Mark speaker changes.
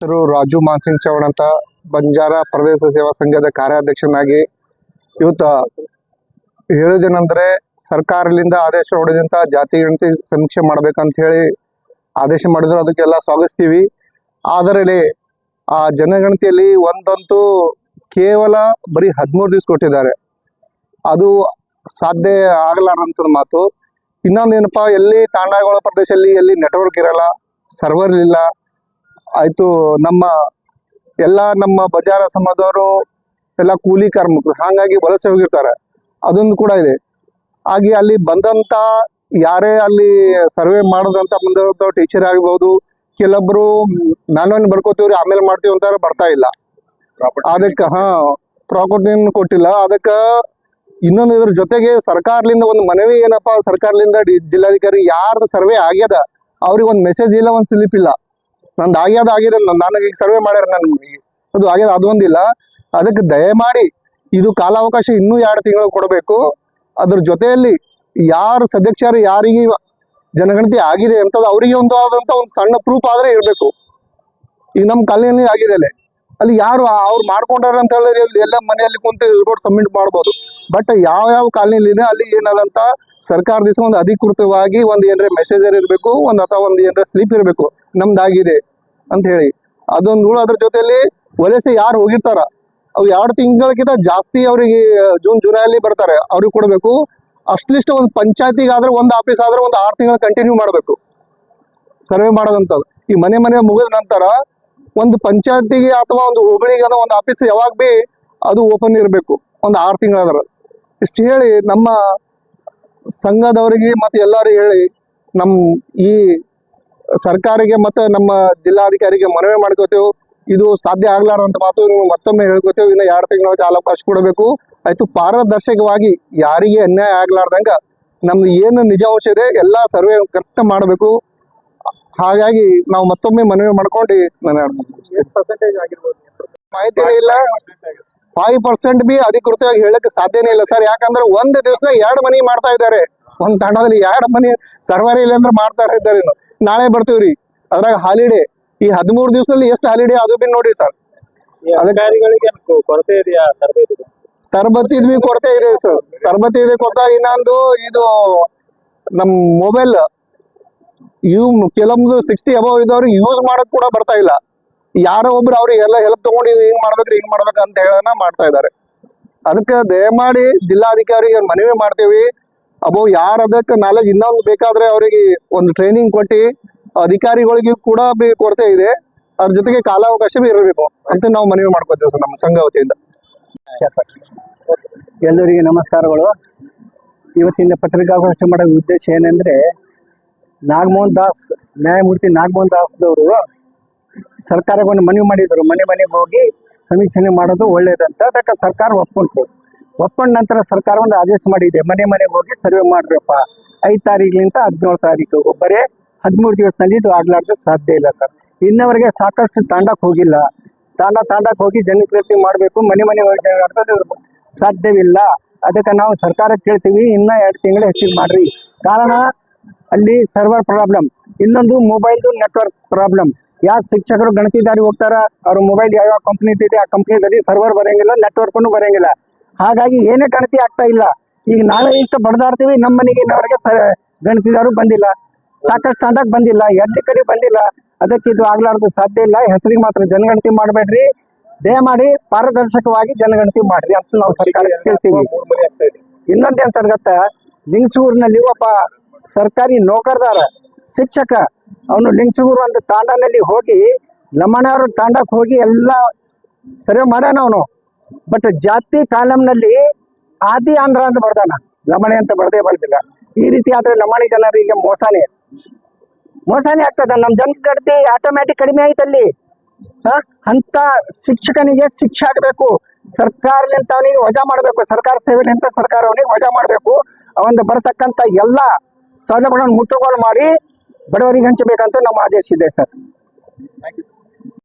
Speaker 1: ಹೆಸರು ರಾಜು ಮಾನ್ಸಿಂಗ್ ಚೌಹಾಣ್ ಅಂತ ಬಂಜಾರ ಪ್ರದೇಶ ಸೇವಾ ಸಂಘದ ಕಾರ್ಯಾಧ್ಯಕ್ಷನಾಗಿ ಇವತ್ತು ಹೇಳೋದೇನೆಂದ್ರೆ ಸರ್ಕಾರದಿಂದ ಆದೇಶ ಹೊಡೆದಂತ ಜಾತಿ ಗಣತಿ ಸಮೀಕ್ಷೆ ಮಾಡ್ಬೇಕಂತ ಹೇಳಿ ಆದೇಶ ಮಾಡಿದ್ರು. ಅದಕ್ಕೆಲ್ಲ ಸ್ವಾಗತಿಸ್ತೀವಿ. ಆದರೆ ಆ ಜನಗಣತಿಯಲ್ಲಿ ಒಂದಂತೂ ಕೇವಲ ಬರೀ ಹದಿಮೂರು ದಿವಸ ಕೊಟ್ಟಿದ್ದಾರೆ. ಅದು ಸಾಧ್ಯ ಆಗಲಾರಂತ ಮಾತು. ಇನ್ನೊಂದೇನಪ್ಪ, ಎಲ್ಲಿ ತಾಂಡಾಗೋಳ ಪ್ರದೇಶದಲ್ಲಿ ಎಲ್ಲಿ ನೆಟ್ವರ್ಕ್ ಇರಲ್ಲ ಸರ್ವರ್ ಇಲ್ಲ ಆಯ್ತು ನಮ್ಮ ಎಲ್ಲ ನಮ್ಮ ಬಜಾರ ಸಮಾಜದವರು ಎಲ್ಲ ಕೂಲಿ ಕಾರ್ಮಿಕರು ಹಾಗಾಗಿ ವಲಸೆ ಹೋಗಿರ್ತಾರೆ. ಅದೊಂದು ಕೂಡ ಇದೆ. ಹಾಗೆ ಅಲ್ಲಿ ಬಂದಂತ ಯಾರೇ ಅಲ್ಲಿ ಸರ್ವೆ ಮಾಡೋದಂತ ಬಂದಂತ ಟೀಚರ್ ಆಗಬಹುದು ಕೆಲವೊಬ್ರು ಮ್ಯಾನ್ವನ್ ಬರ್ಕೋತೀವ್ರಿ ಆಮೇಲೆ ಮಾಡ್ತೀವಿ ಅಂತ ಬರ್ತಾ ಇಲ್ಲ. ಅದಕ್ಕೆ ಹಾ ಪ್ರಾಪರ್ಟಿ ಕೊಟ್ಟಿಲ್ಲ. ಅದಕ್ಕೆ ಇನ್ನೊಂದು ಇದ್ರ ಜೊತೆಗೆ ಸರ್ಕಾರದಿಂದ ಒಂದು ಮನವಿ ಏನಪ್ಪಾ ಸರ್ಕಾರದಿಂದ ಜಿಲ್ಲಾಧಿಕಾರಿ ಯಾರ್ದು ಸರ್ವೆ ಆಗ್ಯದ ಅವ್ರಿಗೆ ಒಂದು ಮೆಸೇಜ್ ಇಲ್ಲ ಒಂದು ಸ್ಲಿಪ್ ಇಲ್ಲ. ನಂದು ಆಗ್ಯದ ಆಗಿದೆ ನನಗೆ ಈಗ ಸರ್ವೆ ಮಾಡ್ಯಾರ ನನ್ಗೆ ಅದು ಆಗ್ಯದ ಅದೊಂದಿಲ್ಲ ಅದಕ್ಕೆ ದಯಮಾಡಿ ಇದು ಕಾಲಾವಕಾಶ ಇನ್ನೂ ಎರಡು ತಿಂಗಳು ಕೊಡಬೇಕು. ಅದ್ರ ಜೊತೆಯಲ್ಲಿ ಯಾರು ಸದಸ್ಯರು ಯಾರಿಗೆ ಜನಗಣತಿ ಆಗಿದೆ ಅಂತದ್ದು ಅವರಿಗೆ ಒಂದು ಆದಂತ ಒಂದು ಸಣ್ಣ ಪ್ರೂಫ್ ಆದ್ರೆ ಇರಬೇಕು. ಈಗ ನಮ್ಮ ಕಾಲೋನಿ ಆಗಿದೆ ಅಲ್ಲಿ. ಅಲ್ಲಿ ಯಾರು ಅವ್ರು ಮಾಡ್ಕೊಂಡಾರ ಅಂತ ಹೇಳಿದ್ರೆ ಎಲ್ಲ ಮನೆಯಲ್ಲಿ ಕುಂತು ರಿಪೋರ್ಟ್ ಸಬ್ಮಿಟ್ ಮಾಡ್ಬೋದು. ಬಟ್ ಯಾವ ಯಾವ ಕಾಲಿನಲ್ಲಿ ಇದೆ, ಅಲ್ಲಿ ಏನಾದಂತ ಸರ್ಕಾರದಿಂದ ಒಂದು ಅಧಿಕೃತವಾಗಿ ಒಂದು ಏನರ ಮೆಸೇಜರ್ ಇರಬೇಕು, ಒಂದು ಅಥವಾ ಒಂದು ಏನರ ಸ್ಲಿಪ್ ಇರಬೇಕು. ನಮ್ದಾಗಿದೆ ಅಂತ ಹೇಳಿ. ಅದೊಂದು ಹುಳು ಅದ್ರ ಜೊತೆಯಲ್ಲಿ ವಲಸೆ ಯಾರು ಹೋಗಿರ್ತಾರ? ಅವು ಎರಡು ತಿಂಗಳಿಗಿಂತ ಜಾಸ್ತಿ ಅವ್ರಿಗೆ ಜೂನ್ ಜುಲೈ ಅಲ್ಲಿ ಬರ್ತಾರೆ. ಅವ್ರಿಗೆ ಕೊಡಬೇಕು. ಅಟ್ಲೀಸ್ಟ್ ಒಂದು ಪಂಚಾಯತಿಗೆ ಆದ್ರೆ ಒಂದು ಆಫೀಸ್ ಆದ್ರೆ ಒಂದು ಆರು ತಿಂಗಳು ಕಂಟಿನ್ಯೂ ಮಾಡಬೇಕು. ಸರ್ವೆ ಮಾಡೋದಂಥದ್ದು ಈ ಮನೆ ಮನೆ ಮುಗಿದ ನಂತರ ಒಂದು ಪಂಚಾಯತಿಗೆ ಅಥವಾ ಒಂದು ಹೋಬಳಿಗೆ ಅನ್ನೋ ಒಂದು ಆಫೀಸ್ ಯಾವಾಗ ಬಿ ಅದು ಓಪನ್ ಇರಬೇಕು. ಒಂದು ಆರು ತಿಂಗಳಾದ್ರೆ. ಇಷ್ಟು ಹೇಳಿ ನಮ್ಮ ಸಂಘದವರಿಗೆ ಮತ್ತೆ ಎಲ್ಲರಿಗೂ ಹೇಳಿ ನಮ್ಮ ಈ ಸರ್ಕಾರಿಗೆ ಮತ್ತೆ ನಮ್ಮ ಜಿಲ್ಲಾಧಿಕಾರಿಗೆ ಮನವಿ ಮಾಡ್ಕೋತೇವೆ. ಇದು ಸಾಧ್ಯ ಆಗ್ಲಾರ್ದಂತ ಮಾತು ಮತ್ತೊಮ್ಮೆ ಹೇಳ್ಕೋತೇವೆ. ಇನ್ನು ಎರಡು ತಿಂಗಳ ಕಾಲಾವಕಾಶ ಕೊಡಬೇಕು. ಆಯ್ತು ಪಾರದರ್ಶಕವಾಗಿ ಯಾರಿಗೆ ಅನ್ಯಾಯ ಆಗ್ಲಾರ್ದಂಗ ನಮ್ದು ಏನು ನಿಜಾಂಶ ಇದೆ ಎಲ್ಲ ಸರ್ವೆ ಕರೆಕ್ಟ್ ಮಾಡಬೇಕು. ಹಾಗಾಗಿ ನಾವು ಮತ್ತೊಮ್ಮೆ ಮನವಿ ಮಾಡ್ಕೊಂಡು ನಾನು ಮಾಹಿತಿನೇ ಇಲ್ಲ. ಫೈವ್ ಪರ್ಸೆಂಟ್ ಬಿ ಅಧಿಕೃತವಾಗಿ ಹೇಳಕ್ಕೆ ಸಾಧ್ಯನೇ ಇಲ್ಲ ಸರ್. ಯಾಕಂದ್ರೆ ಒಂದು ದಿವಸ ಎರಡು ಮನಿ ಮಾಡ್ತಾ ಇದ್ದಾರೆ. ಒಂದ್ ತಂಡದಲ್ಲಿ ಎರಡು ಮನಿ ಸರ್ವರ್ ಇಲ್ಲ ಅಂದ್ರೆ ಮಾಡ್ತಾ ಇದ್ದಾರೆ. ನಾಳೆ ಬರ್ತೀವ್ರಿ ಅದ್ರಾಗ ಹಾಲಿಡೇ ಈ ಹದಿಮೂರು ದಿವಸದಲ್ಲಿ ಎಷ್ಟು ಹಾಲಿಡೇ ಅದು ಬಿನ್ ನೋಡಿ ಸರ್
Speaker 2: ಅಧಿಕಾರಿಗಳಿಗೆ ಕೊರತೆ ಇದೆಯಾ ತರಬೇತಿ
Speaker 1: ತರಬೇತಿ ಕೊರತೆ ಇದೆ ಸರ್ ತರಬೇತಿ ಇದೆ ಕೊರತೆ ಇನ್ನೊಂದು ಇದು ನಮ್ ಮೊಬೈಲ್ ಇವ್ ಕೆಲವೊಂದು ಸಿಕ್ಸ್ಟಿ ಅಬವ್ ಇದ್ದವ್ರಿಗೆ ಯೂಸ್ ಮಾಡಕ್ ಕೂಡ ಬರ್ತಾ ಇಲ್ಲ. ಯಾರೋ ಒಬ್ರು ಅವ್ರಿಗೆ ಎಲ್ಲ ಹೆಲ್ಪ್ ತಗೊಂಡು ಇದು ಹಿಂಗ್ ಮಾಡ್ಬೇಕ್ರಿ ಹಿಂಗ್ ಮಾಡ್ಬೇಕು ಅಂತ ಹೇಳೋಣ ಮಾಡ್ತಾ ಇದ್ದಾರೆ. ಅದಕ್ಕೆ ದಯಮಾಡಿ ಜಿಲ್ಲಾಧಿಕಾರಿಗೆ ಮನವಿ ಮಾಡ್ತೀವಿ. ಅಬೋ, ಯಾರು ಅದಕ್ಕೆ ನಾಲೆಜ್ ಇನ್ನೊಂದು ಬೇಕಾದ್ರೆ ಅವರಿಗೆ ಒಂದು ಟ್ರೈನಿಂಗ್ ಕೊಟ್ಟು ಅಧಿಕಾರಿಗಳಿಗೆ ಕೂಡ ಕೊರತೆ ಇದೆ. ಅದ್ರ ಜೊತೆಗೆ ಕಾಲಾವಕಾಶ ಬಿ ಇರಬೇಕು ಅಂತ ನಾವು ಮನವಿ ಮಾಡ್ಕೋತೀವಿ ನಮ್ಮ ಸಂಘ ವತಿಯಿಂದ.
Speaker 3: ಎಲ್ಲರಿಗೆ ನಮಸ್ಕಾರಗಳು. ಇವತ್ತಿನ ಪತ್ರಿಕಾಗೋಷ್ಠಿ ಮಾಡೋ ಉದ್ದೇಶ ಏನಂದ್ರೆ, ನಾಗಮೋಹನ್ ದಾಸ್, ನ್ಯಾಯಮೂರ್ತಿ ನಾಗಮೋಹನ್ ದಾಸ್ದವರು ಸರ್ಕಾರಕ್ಕೆ ಒಂದು ಮನವಿ ಮಾಡಿದರು. ಮನೆ ಮನೆಗೆ ಹೋಗಿ ಸಮೀಕ್ಷಣೆ ಮಾಡೋದು ಒಳ್ಳೇದಂತ, ಅದಕ್ಕೆ ಸರ್ಕಾರ ಒಪ್ಕೊಂತು ಒಪ್ಕೊಂಡ ನಂತರ ಸರ್ಕಾರ ಒಂದು ಆದೇಶ ಮಾಡಿದೆ. ಮನೆ ಮನೆಗೆ ಹೋಗಿ ಸರ್ವೆ ಮಾಡ್ರಪ್ಪ ಐದು ತಾರೀಕಿನಿಂದ ಹದಿನೇಳು ತಾರೀಕು. ಬರೇ ಹದಿಮೂರು ದಿವಸದಲ್ಲಿ ಇದು ಆಗ್ಲಾರ್ದು ಸಾಧ್ಯ ಇಲ್ಲ ಸರ್. ಇನ್ನವರೆಗೆ ಸಾಕಷ್ಟು ತಾಂಡಕ್ಕೆ ಹೋಗಿಲ್ಲ. ತಾಂಡ ತಾಂಡಕ್ಕೆ ಹೋಗಿ ಜನಪ್ರತಿ ಮಾಡಬೇಕು. ಮನೆ ಮನೆ ಹೋಗಿ ಜನ ಸಾಧ್ಯವಿಲ್ಲ. ಅದಕ್ಕೆ ನಾವು ಸರ್ಕಾರ ಕೇಳ್ತೀವಿ. ಇನ್ನ ಎರಡು ತಿಂಗಳು ಹೆಚ್ಚಿಗೆ ಮಾಡ್ರಿ. ಕಾರಣ ಅಲ್ಲಿ ಸರ್ವರ್ ಪ್ರಾಬ್ಲಮ್. ಇನ್ನೊಂದು ಮೊಬೈಲ್ದು ನೆಟ್ವರ್ಕ್ ಪ್ರಾಬ್ಲಮ್. ಯಾವ ಶಿಕ್ಷಕರು ಗಣತಿದಾರಿ ಹೋಗ್ತಾರ? ಅವ್ರ ಮೊಬೈಲ್ ಯಾವ ಯಾವ ಕಂಪ್ನಿ ಇದೆ? ಆ ಕಂಪ್ನಿದಲ್ಲಿ ಸರ್ವರ್ ಬರೋಂಗಿಲ್ಲ ನೆಟ್ವರ್ಕ್ನು ಬರಂಗಿಲ್ಲ. ಹಾಗಾಗಿ ಏನೇ ಗಣತಿ ಆಗ್ತಾ ಇಲ್ಲ. ಈಗ ನಾವೇ ಇಷ್ಟ ಬಡದಾಡ್ತೀವಿ ನಮ್ಮ ಮನೆಗೆ ಇನ್ನವರೆಗೆ ಗಣತಿದಾರು ಬಂದಿಲ್ಲ. ಸಾಕಷ್ಟು ತಂಡಕ್ಕೆ ಬಂದಿಲ್ಲ ಎಡ್ಡೆ ಕಡೆ ಬಂದಿಲ್ಲ. ಅದಕ್ಕೆ ಇದು ಆಗ್ಲಾರ್ದು ಸಾಧ್ಯ ಇಲ್ಲ. ಹೆಸರಿಗೆ ಮಾತ್ರ ಜನಗಣತಿ ಮಾಡಬೇಡ್ರಿ. ದಯಮಾಡಿ ಪಾರದರ್ಶಕವಾಗಿ ಜನಗಣತಿ ಮಾಡ್ರಿ ಅಂತ ನಾವು ಸರ್ಕಾರ ಕೇಳ್ತೀವಿ. ಇನ್ನೊಂದೇನ್ ಸರ್ ಗೊತ್ತಾ? ಲಿಂಗಸೂರಿನಲ್ಲಿ ಒಬ್ಬ ಸರ್ಕಾರಿ ನೌಕರದಾರ, ಶಿಕ್ಷಕ, ಅವನು ಲಿಂಗಸೂರು ಒಂದು ತಾಂಡನಲ್ಲಿ ಹೋಗಿ ಲಮ್ಮಣ್ಣವ್ರ ತಾಂಡಕ್ಕೆ ಹೋಗಿ ಎಲ್ಲ ಸರಿ ಮಾಡ್ಯಾನ ಅವನು. ಬಟ್ ಜಾತಿ ಕಾಲಂನಲ್ಲಿ ಆದಿ ಆಂಧ್ರ ಅಂತ ಬರ್ದಾನ. ಲಮಣಿ ಅಂತ ಬರ್ದೇ ಬರ್ದಿಲ್ಲ. ಈ ರೀತಿ ಆದ್ರೆ ಲಮಾಣಿ ಜನರಿಗೆ ಮೋಸಾನೇ. ಮೋಸನೇ ಆಗ್ತದ. ನಮ್ ಜನಗಣತಿ ಆಟೋಮ್ಯಾಟಿಕ್ ಕಡಿಮೆ ಆಯ್ತಲ್ಲಿ ಹ? ಅಂತ ಶಿಕ್ಷಕನಿಗೆ ಶಿಕ್ಷೆ ಆಗ್ಬೇಕು. ಸರ್ಕಾರಲಿಂತ ಅವನಿಗೆ ವಜಾ ಮಾಡಬೇಕು. ಸರ್ಕಾರ ಸೇವೆಲಿಂತ ಸರ್ಕಾರ ಅವನಿಗೆ ವಜಾ ಮಾಡಬೇಕು. ಅವನಿಂದ ಬರತಕ್ಕಂತ ಎಲ್ಲ ಸೌಲಭ್ಯಗಳನ್ನು ಮುಟ್ಟುಗೋಲು ಮಾಡಿ ಬಡವರಿಗೆ ಹಂಚಬೇಕಂತ ನಮ್ಮ ಆದೇಶ ಇದೆ ಸರ್.